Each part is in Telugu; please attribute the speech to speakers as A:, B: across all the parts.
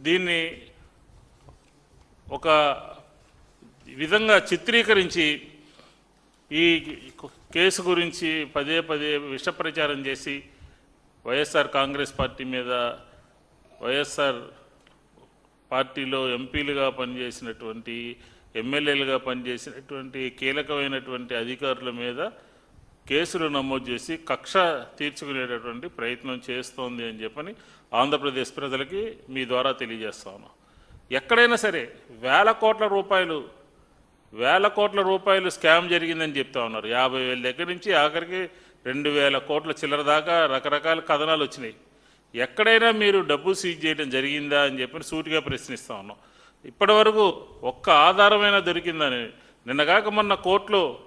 A: దీన్ని ఒక విధంగా చిత్రీకరించి ఈ కేసు గురించి పదే పదే విష ప్రచారం చేసి వైఎస్ఆర్ కాంగ్రెస్ పార్టీ మీద వైఎస్ఆర్ పార్టీలో ఎంపీలుగా పనిచేసినటువంటి ఎమ్మెల్యేలుగా పనిచేసినటువంటి కీలకమైనటువంటి అధికారుల మీద కేసులు నమోదు చేసి కక్ష తీర్చుకునేటటువంటి ప్రయత్నం చేస్తోంది అని చెప్పని ఆంధ్రప్రదేశ్ ప్రజలకి మీ ద్వారా తెలియజేస్తా ఉన్నాం. ఎక్కడైనా సరే వేల కోట్ల రూపాయలు వేల కోట్ల రూపాయలు స్కామ్ జరిగిందని చెప్తా ఉన్నారు. యాభై వేల దగ్గర నుంచి ఆఖరికి రెండు వేల కోట్ల చిల్లర దాకా రకరకాల కథనాలు వచ్చినాయి. ఎక్కడైనా మీరు డబ్బు సీజ్ చేయడం జరిగిందా అని చెప్పి సూటిగా ప్రశ్నిస్తా ఉన్నాం. ఇప్పటి వరకు ఒక్క ఆధారమైనా దొరికిందని నిన్నగాక మొన్న కోర్టులో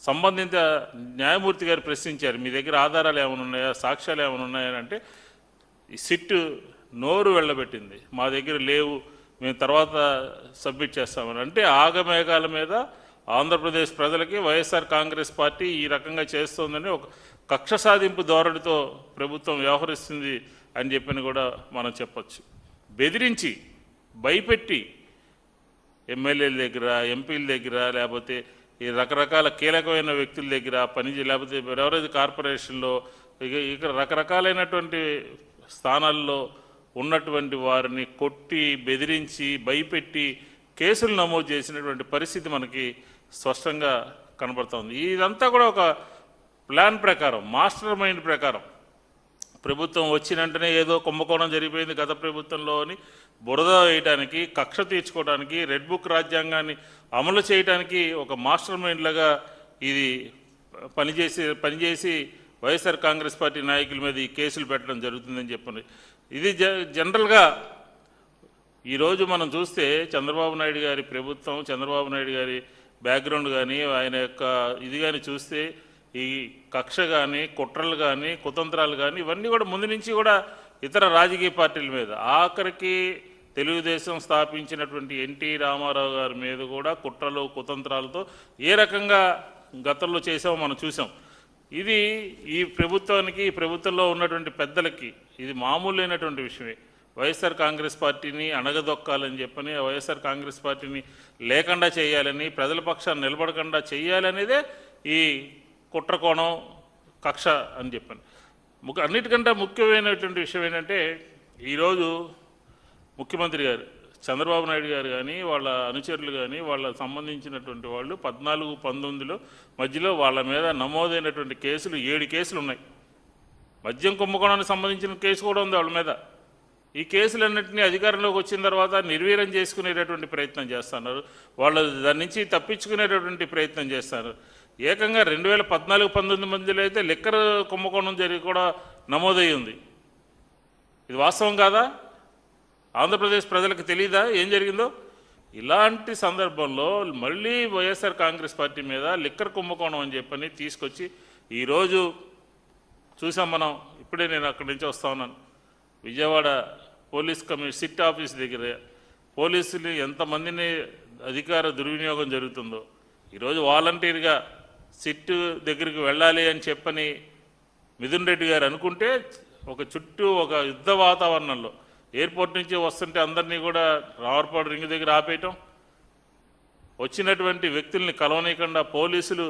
A: సంబంధిత న్యాయమూర్తి గారు ప్రశ్నించారు మీ దగ్గర ఆధారాలు ఏమైనా ఉన్నాయా? సాక్ష్యాలు ఏమైనా ఉన్నాయా? అంటే ఈ సిట్ నోరు వెళ్ళబెట్టింది. మా దగ్గర లేవు. మేము తర్వాత సబ్మిట్ చేస్తామని అంటే ఆగమేఘాల మీద ఆంధ్రప్రదేశ్ ప్రజలకి వైఎస్ఆర్ కాంగ్రెస్ పార్టీ ఈ రకంగా చేస్తోందని ఒక కక్ష సాధింపు ధోరణితో ప్రభుత్వం వ్యవహరిస్తుంది అని చెప్పని కూడా మనం చెప్పచ్చు. బెదిరించి భయపెట్టి ఎమ్మెల్యేల దగ్గర ఎంపీల దగ్గర లేకపోతే ఈ రకరకాల కీలకమైన వ్యక్తుల దగ్గర పని లేకపోతే ఎవరైతే కార్పొరేషన్లో ఇక రకరకాలైనటువంటి స్థానాల్లో ఉన్నటువంటి వారిని కొట్టి బెదిరించి భయపెట్టి కేసులు నమోదు చేసినటువంటి పరిస్థితి మనకి స్పష్టంగా కనబడుతుంది. ఇదంతా కూడా ఒక ప్లాన్ ప్రకారం మాస్టర్ మైండ్ ప్రకారం. ప్రభుత్వం వచ్చిన వెంటనే ఏదో కుంభకోణం జరిగిపోయింది గత ప్రభుత్వంలో అని బురద వేయడానికి కక్ష తీర్చుకోవడానికి రెడ్ బుక్ రాజ్యాంగాన్ని అమలు చేయడానికి ఒక మాస్టర్ మైండ్ లాగా ఇది పనిచేసి పనిచేసి వైఎస్ఆర్ కాంగ్రెస్ పార్టీ నాయకుల మీద ఈ కేసులు పెట్టడం జరుగుతుందని చెప్పండి. ఇది జ జనరల్గా ఈరోజు మనం చూస్తే చంద్రబాబు నాయుడు గారి ప్రభుత్వం చంద్రబాబు నాయుడు గారి బ్యాక్గ్రౌండ్ కానీ ఆయన యొక్క ఇది కానీ చూస్తే ఈ కక్ష కానీ కుట్రలు కానీ కుతంత్రాలు కానీ ఇవన్నీ కూడా ముందు నుంచి కూడా ఇతర రాజకీయ పార్టీల మీద. ఆఖరికి తెలుగుదేశం స్థాపించినటువంటి ఎన్టీ రామారావు గారి మీద కూడా కుట్రలు కుతంత్రాలతో ఏ రకంగా గతంలో చేసామో మనం చూసాం ఇది ఈ ప్రభుత్వానికి ఈ ప్రభుత్వంలో ఉన్నటువంటి పెద్దలకి ఇది మామూలైనటువంటి విషయమే. వైఎస్ఆర్ కాంగ్రెస్ పార్టీని అణగదొక్కాలని చెప్పని వైఎస్ఆర్ కాంగ్రెస్ పార్టీని లేకుండా చేయాలని ప్రజల పక్షాన్ని నిలబడకుండా చేయాలనేదే ఈ కుట్రకోణం కక్ష అని చెప్పాను. ముఖ్య అన్నిటికంటే ముఖ్యమైనటువంటి విషయం ఏంటంటే ఈరోజు ముఖ్యమంత్రి గారు చంద్రబాబు నాయుడు గారు కానీ వాళ్ళ అనుచరులు కానీ వాళ్ళ సంబంధించినటువంటి వాళ్ళు పద్నాలుగు పంతొమ్మిదిలో మధ్యలో వాళ్ళ మీద నమోదైనటువంటి కేసులు ఏడు కేసులు ఉన్నాయి. మద్యం కుంభకోణానికి సంబంధించిన కేసు కూడా ఉంది వాళ్ళ మీద. ఈ కేసులన్నింటినీ అధికారంలోకి వచ్చిన తర్వాత నిర్వీర్యం చేసుకునేటటువంటి ప్రయత్నం చేస్తున్నారు. వాళ్ళు దాని నుంచి తప్పించుకునేటటువంటి ప్రయత్నం చేస్తున్నారు. ఏకంగా రెండు వేల పద్నాలుగు పంతొమ్మిది మందిలో అయితే లిక్కర్ కుంభకోణం జరిగి కూడా నమోదై ఉంది ఇది వాస్తవం కాదా? ఆంధ్రప్రదేశ్ ప్రజలకు తెలియదా ఏం జరిగిందో? ఇలాంటి సందర్భంలో మళ్ళీ వైఎస్ఆర్ కాంగ్రెస్ పార్టీ మీద లిక్కర్ కుంభకోణం అని చెప్పని తీసుకొచ్చి ఈరోజు చూసాం మనం. ఇప్పుడే నేను అక్కడి నుంచి వస్తా ఉన్నాను. Vijayawada police commission SIT office దగ్గర. పోలీసులు ఎంతమందిని అధికార దుర్వినియోగం జరుగుతుందో. ఈరోజు వాలంటీర్గా సిట్ దగ్గరికి వెళ్ళాలి అని చెప్పని మిథున్ రెడ్డి గారు అనుకుంటే ఒక చుట్టూ ఒక యుద్ధ వాతావరణంలో ఎయిర్పోర్ట్ నుంచి వస్తుంటే అందరినీ కూడా రావర్పాడు రింగ్ దగ్గర ఆపేయటం వచ్చినటువంటి వ్యక్తుల్ని కలవనీయకుండా పోలీసులు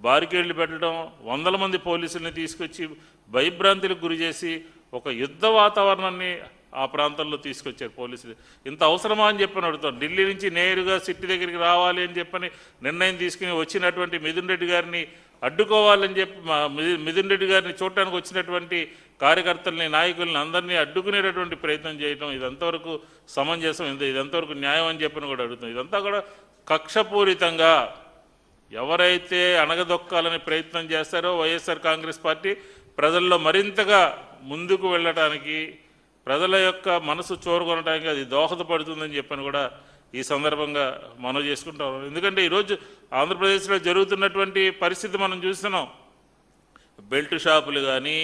A: బారికేళ్ళు పెట్టడం వందల మంది పోలీసుల్ని తీసుకొచ్చి భయభ్రాంతులకు గురి చేసి ఒక యుద్ధ వాతావరణాన్ని ఆ ప్రాంతంలో తీసుకొచ్చారు పోలీసులు. ఇంత అవసరమా అని చెప్పని అడుగుతాం ఢిల్లీ నుంచి నేరుగా సిట్టి దగ్గరికి రావాలి అని చెప్పని నిర్ణయం తీసుకుని వచ్చినటువంటి మిథున్ రెడ్డి గారిని అడ్డుకోవాలని చెప్పి మిథున్ రెడ్డి గారిని చూడటానికి వచ్చినటువంటి కార్యకర్తల్ని నాయకుల్ని అందరినీ అడ్డుకునేటటువంటి ప్రయత్నం చేయడం ఇదంతవరకు సమంజసం ఇంత ఇదంతవరకు న్యాయం అని చెప్పని కూడా అడుగుతాం. ఇదంతా కూడా కక్షపూరితంగా ఎవరైతే అణగదొక్కాలని ప్రయత్నం చేస్తారో వైఎస్ఆర్ కాంగ్రెస్ పార్టీ ప్రజల్లో మరింతగా ముందుకు వెళ్ళటానికి ప్రజల యొక్క మనసు చూరుకొనడానికి అది దోహదపడుతుందని చెప్పని కూడా ఈ సందర్భంగా మనం చేసుకుంటాం ఎందుకంటే ఈరోజు ఆంధ్రప్రదేశ్లో జరుగుతున్నటువంటి పరిస్థితి మనం చూస్తున్నాం. బెల్ట్ షాపులు కానీ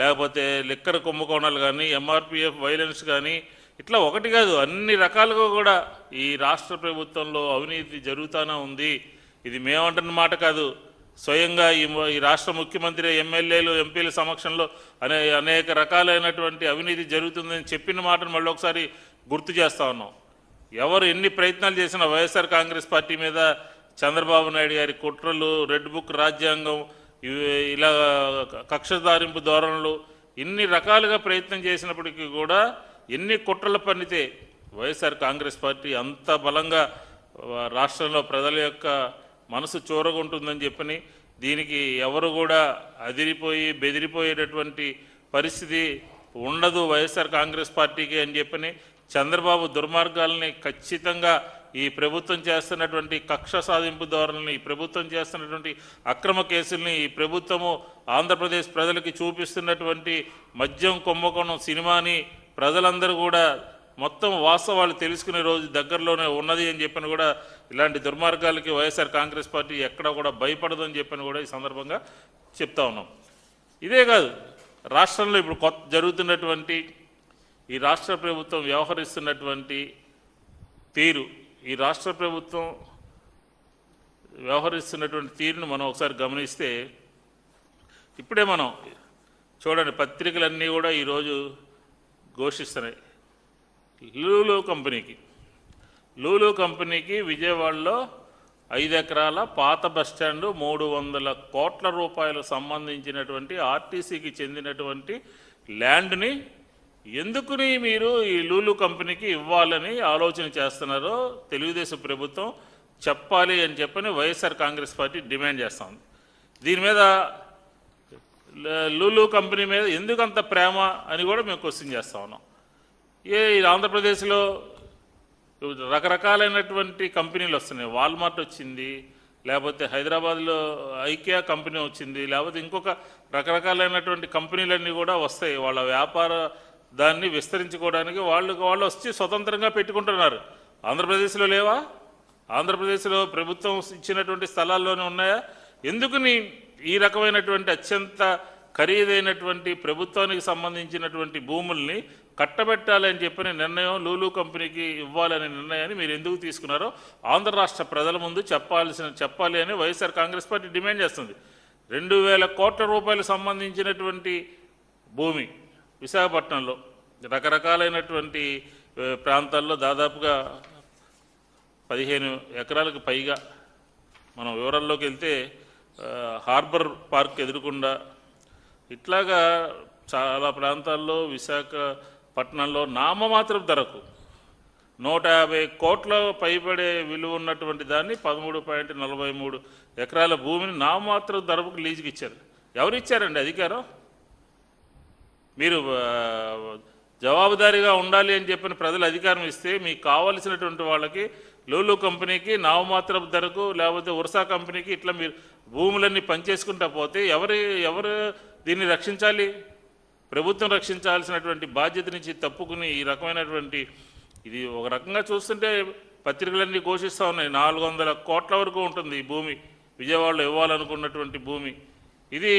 A: లేకపోతే లిక్కర్ కుంభకోణాలు కానీ ఎంఆర్పిఎఫ్ వైలెన్స్ కానీ ఇట్లా ఒకటి కాదు అన్ని రకాలుగా కూడా ఈ రాష్ట్ర ప్రభుత్వంలో అవినీతి జరుగుతూనే ఉంది. ఇది మేమంటున్న మాట కాదు. స్వయంగా ఈ ఈ రాష్ట్ర ముఖ్యమంత్రి ఎమ్మెల్యేలు ఎంపీల సమక్షంలో అనే అనేక రకాలైనటువంటి అవినీతి జరుగుతుందని చెప్పిన మాటను మళ్ళీ ఒకసారి గుర్తు చేస్తా ఉన్నాం. ఎవరు ఎన్ని ప్రయత్నాలు చేసినా వైఎస్ఆర్ కాంగ్రెస్ పార్టీ మీద చంద్రబాబు నాయుడు గారి కుట్రలు రెడ్ బుక్ రాజ్యాంగం ఇవి- ఇలా కక్షదారింపు ధోరణులు ఇన్ని రకాలుగా ప్రయత్నం చేసినప్పటికీ కూడా ఎన్ని కుట్రలు పన్నితే వైఎస్ఆర్ కాంగ్రెస్ పార్టీ అంత బలంగా రాష్ట్రంలో ప్రజల యొక్క మనసు చూరగుంటుందని చెప్పని దీనికి ఎవరు కూడా అదిరిపోయి బెదిరిపోయేటటువంటి పరిస్థితి ఉండదు వైఎస్ఆర్ కాంగ్రెస్ పార్టీకి అని చెప్పని చంద్రబాబు దుర్మార్గాల్ని ఖచ్చితంగా ఈ ప్రభుత్వం చేస్తున్నటువంటి కక్ష సాధింపు ధోరణిని ఈ ప్రభుత్వం చేస్తున్నటువంటి అక్రమ కేసుల్ని ఈ ప్రభుత్వము ఆంధ్రప్రదేశ్ ప్రజలకి చూపిస్తున్నటువంటి మద్యం కుంభకోణం సినిమాని ప్రజలందరూ కూడా మొత్తం వాస్తవాలు తెలుసుకునే రోజు దగ్గరలోనే ఉన్నది అని చెప్పని కూడా ఇలాంటి దుర్మార్గాలకి వైఎస్ఆర్ కాంగ్రెస్ పార్టీ ఎక్కడ కూడా భయపడదని చెప్పని కూడా ఈ సందర్భంగా చెప్తా ఉన్నాం. ఇదే కాదు రాష్ట్రంలో ఇప్పుడు కొత్త జరుగుతున్నటువంటి ఈ రాష్ట్ర ప్రభుత్వం వ్యవహరిస్తున్నటువంటి తీరు ఈ రాష్ట్ర ప్రభుత్వం వ్యవహరిస్తున్నటువంటి తీరును మనం ఒకసారి గమనిస్తే ఇప్పుడే మనం చూడండి పత్రికలన్నీ కూడా ఈరోజు ఘోషిస్తున్నాయి. లూలు కంపెనీకి. లూలు కంపెనీకి విజయవాడలో ఐదు ఎకరాల పాత బస్టాండు మూడు వందల కోట్ల రూపాయలు సంబంధించినటువంటి ఆర్టీసీకి చెందినటువంటి ల్యాండ్ని ఎందుకుని మీరు ఈ లూలు కంపెనీకి ఇవ్వాలని ఆలోచన చేస్తున్నారో తెలుగుదేశం ప్రభుత్వం చెప్పాలి అని చెప్పని వైఎస్ఆర్ కాంగ్రెస్ పార్టీ డిమాండ్ చేస్తుంది దీని మీద లూలు కంపెనీ మీద ఎందుకు అంత ప్రేమ అని కూడా మేము క్వశ్చన్ చేస్తా ఉన్నాం. ఏ ఆంధ్రప్రదేశ్లో రకరకాలైనటువంటి కంపెనీలు వస్తున్నాయి. వాల్మార్ట్ వచ్చింది లేకపోతే హైదరాబాద్లో ఐకియా కంపెనీ వచ్చింది లేకపోతే ఇంకొక రకరకాలైనటువంటి కంపెనీలన్నీ కూడా వస్తాయి. వాళ్ళ వ్యాపార దాన్ని విస్తరించుకోవడానికి వాళ్ళు వాళ్ళు వచ్చి స్వతంత్రంగా పెట్టుకుంటున్నారు. ఆంధ్రప్రదేశ్లో లేవా? ఆంధ్రప్రదేశ్లో ప్రభుత్వం ఇచ్చినటువంటి స్థలాల్లోనే ఉన్నాయా? ఎందుకుని ఈ రకమైనటువంటి అత్యంత ఖరీదైనటువంటి ప్రభుత్వానికి సంబంధించినటువంటి భూముల్ని కట్టబెట్టాలని చెప్పిన నిర్ణయం లూలు కంపెనీకి ఇవ్వాలనే నిర్ణయాన్ని మీరు ఎందుకు తీసుకున్నారో ఆంధ్ర రాష్ట్ర ప్రజల ముందు చెప్పాల్సిన చెప్పాలి అని వైఎస్ఆర్ కాంగ్రెస్ పార్టీ డిమాండ్ చేస్తుంది. రెండు వేల కోట్ల రూపాయలకు సంబంధించినటువంటి భూమి విశాఖపట్నంలో రకరకాలైనటువంటి ప్రాంతాల్లో దాదాపుగా పదిహేను ఎకరాలకు పైగా మనం వివరాల్లోకి వెళ్తే హార్బర్ పార్క్ ఎదురుకుండా ఇట్లాగా చాలా ప్రాంతాల్లో విశాఖ పట్టణంలో నామమాత్రం ధరకు నూట యాభై కోట్ల పైబడే విలువ ఉన్నటువంటి దాన్ని పదమూడు పాయింట్ నలభై మూడు ఎకరాల భూమిని నామమాత్రం ధరకు లీజుకి ఇచ్చారు. ఎవరు ఇచ్చారండి అధికారం? మీరు జవాబుదారీగా ఉండాలి అని చెప్పిన ప్రజలు అధికారం ఇస్తే మీకు కావలసినటువంటి వాళ్ళకి లూలు కంపెనీకి నామమాత్రపు ధరకు లేకపోతే ఉర్సా కంపెనీకి ఇట్లా మీరు భూములన్నీ పనిచేసుకుంటా పోతే ఎవరు ఎవరు దీన్ని రక్షించాలి? ప్రభుత్వం రక్షించాల్సినటువంటి బాధ్యత నుంచి తప్పుకుని ఈ రకమైనటువంటి ఇది ఒక రకంగా చూస్తుంటే పత్రికలన్నీ ఘోషిస్తూ ఉన్నాయి. నాలుగు వందల కోట్ల వరకు ఉంటుంది ఈ భూమి. విజయవాడలో ఇవ్వాలనుకున్నటువంటి భూమి. ఇది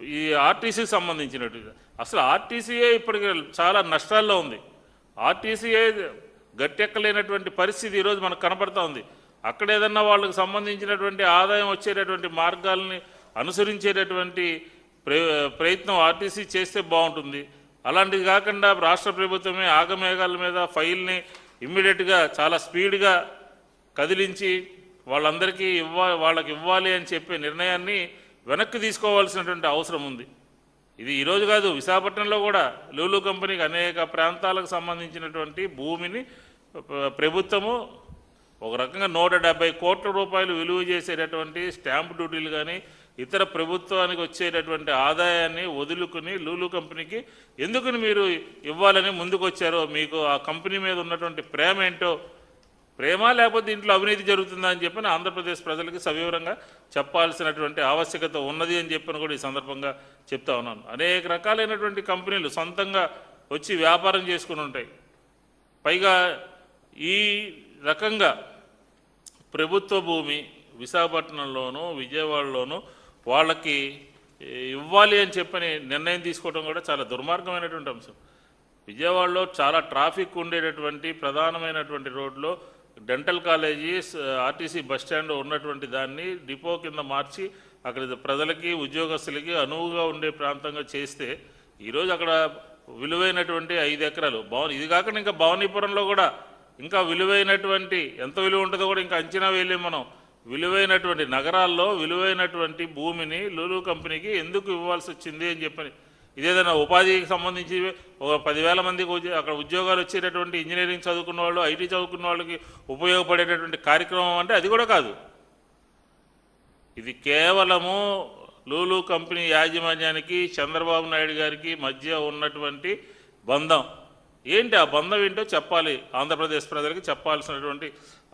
A: ఈ ఆర్టీసీకి సంబంధించినట్టు అసలు ఆర్టీసీయే ఇప్పటికి చాలా నష్టాల్లో ఉంది. ఆర్టీసీయే గట్టెక్కలేనటువంటి పరిస్థితి ఈరోజు మనకు కనపడతా ఉంది. అక్కడ ఏదన్నా వాళ్ళకి సంబంధించినటువంటి ఆదాయం వచ్చేటటువంటి మార్గాల్ని అనుసరించేటటువంటి ప్రయత్నం ఆర్టీసీ చేస్తే బాగుంటుంది. అలాంటివి కాకుండా రాష్ట్ర ప్రభుత్వమే ఆగమేఘాల మీద ఫైల్ని ఇమ్మీడియట్గా చాలా స్పీడ్గా కదిలించి వాళ్ళందరికీ ఇవ్వ వాళ్ళకి ఇవ్వాలి అని చెప్పే నిర్ణయాన్ని వెనక్కి తీసుకోవాల్సినటువంటి అవసరం ఉంది. ఇది ఈరోజు కాదు విశాఖపట్నంలో కూడా లూలు కంపెనీకి అనేక ప్రాంతాలకు సంబంధించినటువంటి భూమిని ప్రభుత్వము ఒక రకంగా నూట కోట్ల రూపాయలు విలువ చేసేటటువంటి స్టాంప్ డ్యూటీలు కానీ ఇతర ప్రభుత్వానికి వచ్చేటటువంటి ఆదాయాన్ని వదులుకుని లూలు కంపెనీకి ఎందుకు మీరు ఇవ్వాలని ముందుకొచ్చారో మీకు ఆ కంపెనీ మీద ఉన్నటువంటి ప్రేమ ఏంటో ప్రేమ లేకపోతే ఇంట్లో అవినీతి జరుగుతుందా అని చెప్పని ఆంధ్రప్రదేశ్ ప్రజలకి సవివరంగా చెప్పాల్సినటువంటి ఆవశ్యకత ఉన్నది అని చెప్పిన కూడా ఈ సందర్భంగా చెప్తా ఉన్నాను. అనేక రకాలైనటువంటి కంపెనీలు సొంతంగా వచ్చి వ్యాపారం చేసుకుని ఉంటాయి. పైగా ఈ రకంగా ప్రభుత్వ భూమి విశాఖపట్నంలోనూ విజయవాడలోనూ వాళ్ళకి ఇవ్వాలి అని చెప్పని నిర్ణయం తీసుకోవడం కూడా చాలా దుర్మార్గమైనటువంటి అంశం. విజయవాడలో చాలా ట్రాఫిక్ ఉండేటటువంటి ప్రధానమైనటువంటి రోడ్లో dental college RTC bus stand ఉన్నటువంటి దాన్ని డిపో కింద మార్చి అక్కడ ప్రజలకి ఉద్యోగస్తులకి అనువుగా ఉండే ప్రాంతంగా చేస్తే ఈరోజు అక్కడ విలువైనటువంటి ఐదు ఎకరాలు. భవన్ ఇది కాకుండా ఇంకా భవానీపురంలో కూడా ఇంకా విలువైనటువంటి ఎంత విలువ ఉంటుందో కూడా ఇంకా అంచనా వేయలేం మనం. విలువైనటువంటి నగరాల్లో విలువైనటువంటి భూమిని లూలు కంపెనీకి ఎందుకు ఇవ్వాల్సి వచ్చింది అని చెప్పని ఇదేదైనా ఉపాధికి సంబంధించి ఒక పదివేల మందికి ఉద్యో- అక్కడ ఉద్యోగాలు వచ్చేటటువంటి ఇంజనీరింగ్ చదువుకున్న వాళ్ళు ఐటీ చదువుకున్న వాళ్ళకి ఉపయోగపడేటటువంటి కార్యక్రమం అంటే అది కూడా కాదు. ఇది కేవలము లూలు కంపెనీ యాజమాన్యానికి చంద్రబాబు నాయుడు గారికి మధ్య ఉన్నటువంటి బంధం. ఏంటి ఆ బంధం ఏంటో చెప్పాలి. ఆంధ్రప్రదేశ్ ప్రజలకి చెప్పాల్సినటువంటి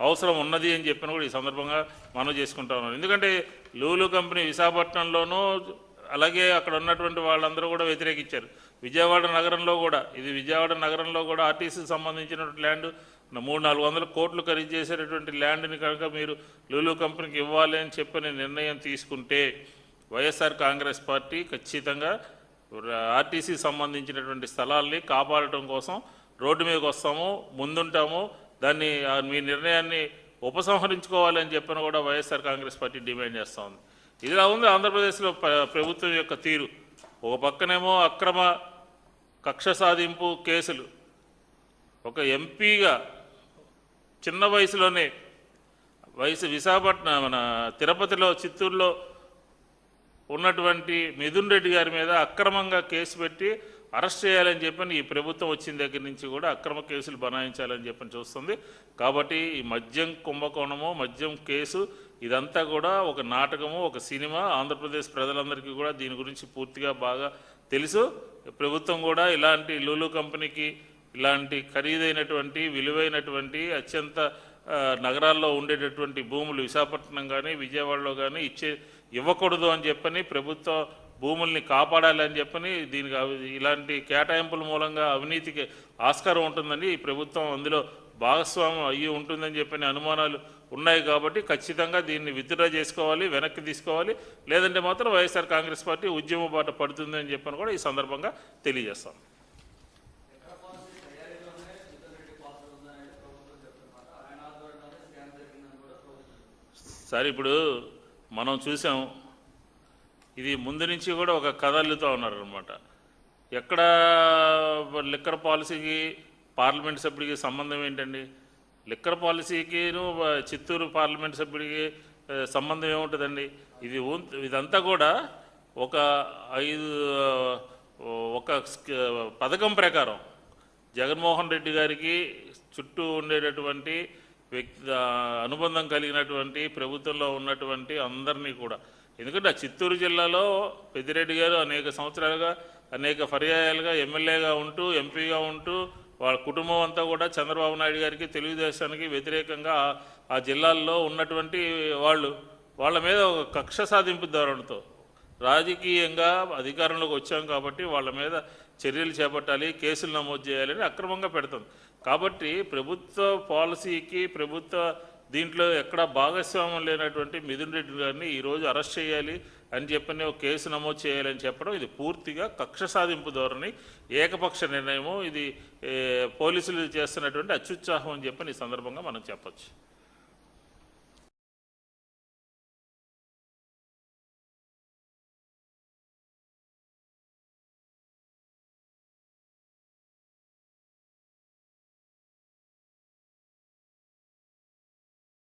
A: అవసరం ఉన్నది అని చెప్పిన కూడా ఈ సందర్భంగా మనం చేసుకుంటా ఉన్నాం ఎందుకంటే లూలు కంపెనీ విశాఖపట్నంలోనూ అలాగే అక్కడ ఉన్నటువంటి వాళ్ళందరూ కూడా వ్యతిరేకించారు. విజయవాడ నగరంలో కూడా ఇది విజయవాడ నగరంలో కూడా ఆర్టీసీకి సంబంధించినటువంటి ల్యాండ్ మూడు నాలుగు వందల కోట్లు ఖరీదు చేసేటటువంటి ల్యాండ్ని కనుక మీరు లూలు కంపెనీకి ఇవ్వాలి అని చెప్పని నిర్ణయం తీసుకుంటే వైఎస్ఆర్ కాంగ్రెస్ పార్టీ ఖచ్చితంగా ఆర్టీసీ సంబంధించినటువంటి స్థలాల్ని కాపాడటం కోసం రోడ్డు మీదకి వస్తాము ముందుంటాము. దాన్ని మీ నిర్ణయాన్ని ఉపసంహరించుకోవాలని చెప్పిన కూడా వైఎస్ఆర్ కాంగ్రెస్ పార్టీ డిమాండ్ చేస్తూ ఉంది. ఇదిలా ఉంది ఆంధ్రప్రదేశ్లో ప్రభుత్వం యొక్క తీరు. ఒక పక్కనేమో అక్రమ కక్ష సాధింపు కేసులు. ఒక ఎంపీగా చిన్న వయసులోనే వయసు విశాఖపట్నం మన తిరుపతిలో చిత్తూరులో ఉన్నటువంటి మిథున్ రెడ్డి గారి మీద అక్రమంగా కేసు పెట్టి అరెస్ట్ చేయాలని చెప్పని ఈ ప్రభుత్వం వచ్చిన దగ్గర నుంచి కూడా అక్రమ కేసులు బనాయించాలని చెప్పని చూస్తుంది. కాబట్టి ఈ మద్యం కుంభకోణము మద్యం కేసు ఇదంతా కూడా ఒక నాటకము ఒక సినిమా. ఆంధ్రప్రదేశ్ ప్రజలందరికీ కూడా దీని గురించి పూర్తిగా బాగా తెలుసు. ప్రభుత్వం కూడా ఇలాంటి లూలు కంపెనీకి ఇలాంటి ఖరీదైనటువంటి విలువైనటువంటి అత్యంత నగరాల్లో ఉండేటటువంటి భూములు విశాఖపట్నం కానీ విజయవాడలో కానీ ఇచ్చే ఇవ్వకూడదు అని చెప్పని ప్రభుత్వ భూముల్ని కాపాడాలి అని చెప్పని దీనికి ఇలాంటి కేటాయింపుల మూలంగా అవినీతికి ఆస్కారం ఉంటుందని ఈ ప్రభుత్వం అందులో భాగస్వామ్యం అయ్యి ఉంటుందని చెప్పని అనుమానాలు ఉన్నాయి కాబట్టి ఖచ్చితంగా దీన్ని విత్డ్రా చేసుకోవాలి వెనక్కి తీసుకోవాలి. లేదంటే మాత్రం వైఎస్ఆర్ కాంగ్రెస్ పార్టీ ఉద్యమ బాట పడుతుందని చెప్పని కూడా ఈ సందర్భంగా తెలియజేస్తాం. సార్ ఇప్పుడు మనం చూసాం ఇది ముందు నుంచి కూడా ఒక కథ అల్లుతూ ఉన్నారనమాట ఎక్కడ లిక్కర్ పాలసీకి పార్లమెంట్ సభ్యుడికి సంబంధం ఏంటండి? లిక్కర్ పాలసీకిను చిత్తూరు పార్లమెంట్ సభ్యుడికి సంబంధం ఏముంటుందండి? ఇది ఇదంతా కూడా ఒక ఐదు ఒక పథకం ప్రకారం జగన్మోహన్ రెడ్డి గారికి చుట్టూ ఉండేటటువంటి వ్యక్తి అనుబంధం కలిగినటువంటి ప్రభుత్వంలో ఉన్నటువంటి అందరినీ కూడా. ఎందుకంటే చిత్తూరు జిల్లాలో పెద్దిరెడ్డి గారు అనేక సంవత్సరాలుగా అనేక పర్యాయాలుగా ఎమ్మెల్యేగా ఉంటూ ఎంపీగా ఉంటూ వాళ్ళ కుటుంబం అంతా కూడా చంద్రబాబు నాయుడు గారికి తెలుగుదేశానికి వ్యతిరేకంగా ఆ- ఆ జిల్లాల్లో ఉన్నటువంటి వాళ్ళు వాళ్ళ మీద ఒక కక్ష సాధింపు ధోరణితో రాజకీయంగా అధికారంలోకి వచ్చాం కాబట్టి వాళ్ళ మీద చర్యలు చేపట్టాలి కేసులు నమోదు చేయాలని అక్రమంగా పెడుతుంది. కాబట్టి ప్రభుత్వ పాలసీకి ప్రభుత్వ దీంట్లో ఎక్కడ భాగస్వామ్యం లేనటువంటి మిథున్ రెడ్డి గారిని ఈరోజు అరెస్ట్ చేయాలి అని చెప్పని ఒక కేసు నమోదు చేయాలని చెప్పడం ఇది పూర్తిగా కక్ష సాధింపు ధోరణి ఏకపక్ష నిర్ణయము ఇది పోలీసులు చేస్తున్నటువంటి అత్యుత్సాహం అని చెప్పని ఈ సందర్భంగా మనం చెప్పొచ్చు.